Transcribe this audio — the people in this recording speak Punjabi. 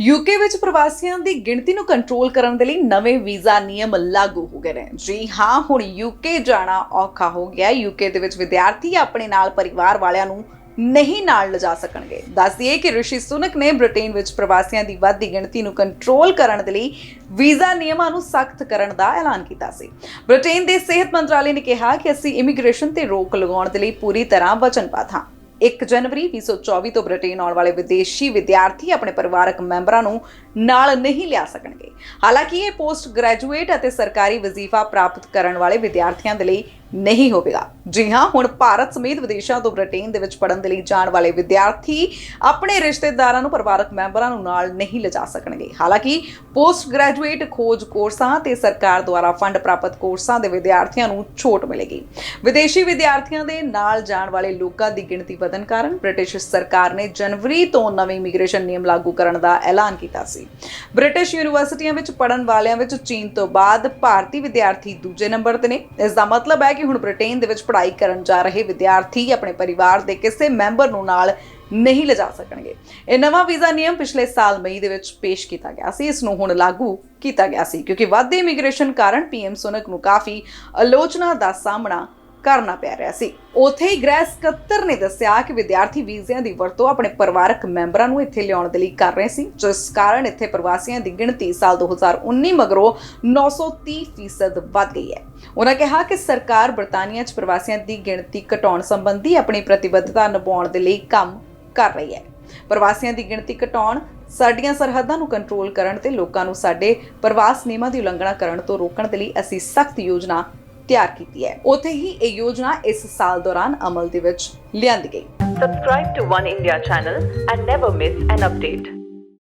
ਯੂਕੇ ਵਿੱਚ ਪ੍ਰਵਾਸੀਆਂ ਦੀ ਗਿਣਤੀ ਨੂੰ ਕੰਟਰੋਲ ਕਰਨ ਦੇ ਲਈ ਨਵੇਂ ਵੀਜ਼ਾ ਨਿਯਮ ਲਾਗੂ ਹੋ ਗਏ ਨੇ। ਜੀ ਹਾਂ, ਹੁਣ ਯੂਕੇ ਜਾਣਾ ਔਖਾ ਹੋ ਗਿਆ। ਯੂਕੇ ਦੇ ਵਿੱਚ ਵਿਦਿਆਰਥੀ ਆਪਣੇ ਨਾਲ ਪਰਿਵਾਰ ਵਾਲਿਆਂ ਨੂੰ ਨਹੀਂ ਨਾਲ ਲਿਜਾ ਸਕਣਗੇ। ਦੱਸ ਦਈਏ ਕਿ ਰਿਸ਼ੀ ਸੁਨਕ ਨੇ ਬ੍ਰਿਟੇਨ ਵਿੱਚ ਪ੍ਰਵਾਸੀਆਂ ਦੀ ਵੱਧਦੀ ਗਿਣਤੀ ਨੂੰ ਕੰਟਰੋਲ ਕਰਨ ਦੇ ਲਈ ਵੀਜ਼ਾ ਨਿਯਮਾਂ ਨੂੰ ਸਖਤ ਕਰਨ ਦਾ ਐਲਾਨ ਕੀਤਾ ਸੀ। ਬ੍ਰਿਟੇਨ ਦੇ ਸਿਹਤ ਮੰਤਰਾਲੇ ਨੇ ਕਿਹਾ ਕਿ ਅਸੀਂ ਇਮੀਗ੍ਰੇਸ਼ਨ ਤੇ ਰੋਕ ਲਗਾਉਣ ਦੇ ਲਈ ਪੂਰੀ ਤਰ੍ਹਾਂ ਵਚਨਬੱਧ ਹਾਂ। 1 ਜਨਵਰੀ 2024 ਤੋਂ ਬ੍ਰਿਟੇਨ ਆਉਣ ਵਾਲੇ ਵਿਦੇਸ਼ੀ ਵਿਦਿਆਰਥੀ ਆਪਣੇ ਪਰਿਵਾਰਕ ਮੈਂਬਰਾਂ ਨੂੰ ਨਾਲ ਨਹੀਂ ਲਿਆ ਸਕਣਗੇ। ਹਾਲਾਂਕਿ ਇਹ ਪੋਸਟ ਗ੍ਰੈਜੂਏਟ ਅਤੇ ਸਰਕਾਰੀ ਵਜ਼ੀਫਾ ਪ੍ਰਾਪਤ ਕਰਨ ਵਾਲੇ ਵਿਦਿਆਰਥੀਆਂ ਦੇ ਲਈ ਨਹੀਂ ਹੋਵੇਗਾ। ਜੀ ਹਾਂ, ਹੁਣ ਭਾਰਤ ਸਮੇਤ ਵਿਦੇਸ਼ਾਂ ਤੋਂ ਬ੍ਰਿਟੇਨ ਦੇ ਵਿੱਚ ਪੜ੍ਹਨ ਦੇ ਲਈ ਜਾਣ ਵਾਲੇ ਵਿਦਿਆਰਥੀ ਆਪਣੇ ਰਿਸ਼ਤੇਦਾਰਾਂ ਨੂੰ ਪਰਿਵਾਰਕ ਮੈਂਬਰਾਂ ਨੂੰ ਨਾਲ ਨਹੀਂ ਲਿਜਾ ਸਕਣਗੇ। ਹਾਲਾਂਕਿ ਪੋਸਟ ਗ੍ਰੈਜੂਏਟ ਖੋਜ ਕੋਰਸਾਂ ਤੇ ਸਰਕਾਰ ਦੁਆਰਾ ਫੰਡ ਪ੍ਰਾਪਤ ਕੋਰਸਾਂ ਦੇ ਵਿਦਿਆਰਥੀਆਂ ਨੂੰ ਛੋਟ ਮਿਲੇਗੀ। ਵਿਦੇਸ਼ੀ ਵਿਦਿਆਰਥੀਆਂ ਦੇ ਨਾਲ ਜਾਣ ਵਾਲੇ ਲੋਕਾਂ ਦੀ ਗਿਣਤੀ ਵਧਣ ਕਾਰਨ ਬ੍ਰਿਟਿਸ਼ ਸਰਕਾਰ ਨੇ ਜਨਵਰੀ ਤੋਂ ਨਵੇਂ ਇਮੀਗ੍ਰੇਸ਼ਨ ਨਿਯਮ ਲਾਗੂ ਕਰਨ ਦਾ ਐਲਾਨ ਕੀਤਾ ਸੀ। ਬ੍ਰਿਟਿਸ਼ ਯੂਨੀਵਰਸਿਟੀਆਂ ਵਿੱਚ ਪੜ੍ਹਨ ਵਾਲਿਆਂ ਵਿੱਚ ਚੀਨ ਤੋਂ ਬਾਅਦ ਭਾਰਤੀ ਵਿਦਿਆਰਥੀ ਦੂਜੇ ਨੰਬਰ ਤੇ ਨੇ। ਇਸ ਦਾ ਮਤਲਬ ਹੈ ਕਿ ਹੁਣ ਬ੍ਰਿਟੇਨ ਦੇ ਵਿੱਚ ਪੜ੍ਹਾਈ ਕਰਨ ਜਾ ਰਹੇ ਵਿਦਿਆਰਥੀ ਆਪਣੇ ਪਰਿਵਾਰ ਦੇ ਕਿਸੇ ਮੈਂਬਰ ਨੂੰ ਨਾਲ ਨਹੀਂ ਲਿਜਾ ਸਕਣਗੇ। ਇਹ ਨਵਾਂ ਵੀਜ਼ਾ ਨਿਯਮ ਪਿਛਲੇ ਸਾਲ ਮਈ ਦੇ ਵਿੱਚ ਪੇਸ਼ ਕੀਤਾ ਗਿਆ ਸੀ। ਇਸ ਨੂੰ ਹੁਣ ਲਾਗੂ ਕੀਤਾ ਗਿਆ ਸੀ। ਕਿਉਂਕਿ ਵਾਧੇ ਇਮੀਗ੍ਰੇਸ਼ਨ ਕਾਰਨ ਪੀਐਮ ਸੁਨਕ ਨੂੰ ਕਾਫੀ ਆਲੋਚਨਾ ਦਾ ਸਾਹਮਣਾ ਕਰਨਾ ਪੈ ਰਿਹਾ ਸੀ। ਉਥੇ ਹੀ ਗ੍ਰਹਿ ਸਕੱਤਰ ਨੇ ਦੱਸਿਆ ਕਿ ਵਿਦਿਆਰਥੀ ਵੀਜ਼ਿਆਂ ਦੀ ਵਰਤੋਂ ਆਪਣੇ ਪਰਿਵਾਰਕ ਮੈਂਬਰਾਂ ਨੂੰ ਇੱਥੇ ਲਿਆਉਣ ਦੇ ਲਈ ਕਰ ਰਹੇ ਸੀ, ਜਿਸ ਕਾਰਨ ਇੱਥੇ ਪ੍ਰਵਾਸੀਆਂ ਦੀ ਗਿਣਤੀ ਸਾਲ 2019 ਮਗਰੋਂ 930 ਫੀਸਦ ਵੱਧ ਗਈ ਹੈ। ਉਹਨਾਂ ਕਿਹਾ ਕਿ ਸਰਕਾਰ ਬਰਤਾਨੀਆ 'ਚ ਪ੍ਰਵਾਸੀਆਂ ਦੀ ਗਿਣਤੀ ਘਟਾਉਣ ਸੰਬੰਧੀ ਆਪਣੀ ਪ੍ਰਤੀਬੱਧਤਾ ਨਿਭਾਉਣ ਦੇ ਲਈ ਕੰਮ ਕਰ ਰਹੀ ਹੈ। ਪ੍ਰਵਾਸੀਆਂ ਦੀ ਗਿਣਤੀ ਘਟਾਉਣ, ਸਾਡੀਆਂ ਸਰਹੱਦਾਂ ਨੂੰ ਕੰਟਰੋਲ ਕਰਨ ਤੇ ਲੋਕਾਂ ਨੂੰ ਸਾਡੇ ਪ੍ਰਵਾਸ ਨਿਯਮਾਂ ਦੀ ਉਲੰਘਣਾ ਕਰਨ ਤੋਂ ਰੋਕਣ ਦੇ ਲਈ ਅਸੀਂ ਸਖਤ ਯੋਜਨਾ ਤਿਆਰ ਕੀਤੀ ਹੈ ਉੱਥੇ ਹੀ ਇਹ ਯੋਜਨਾ ਇਸ ਸਾਲ ਦੌਰਾਨ ਅਮਲ ਦੇ ਵਿੱਚ ਲਿਆਂਦੀ ਗਈ subscribe to one India channel and never miss an update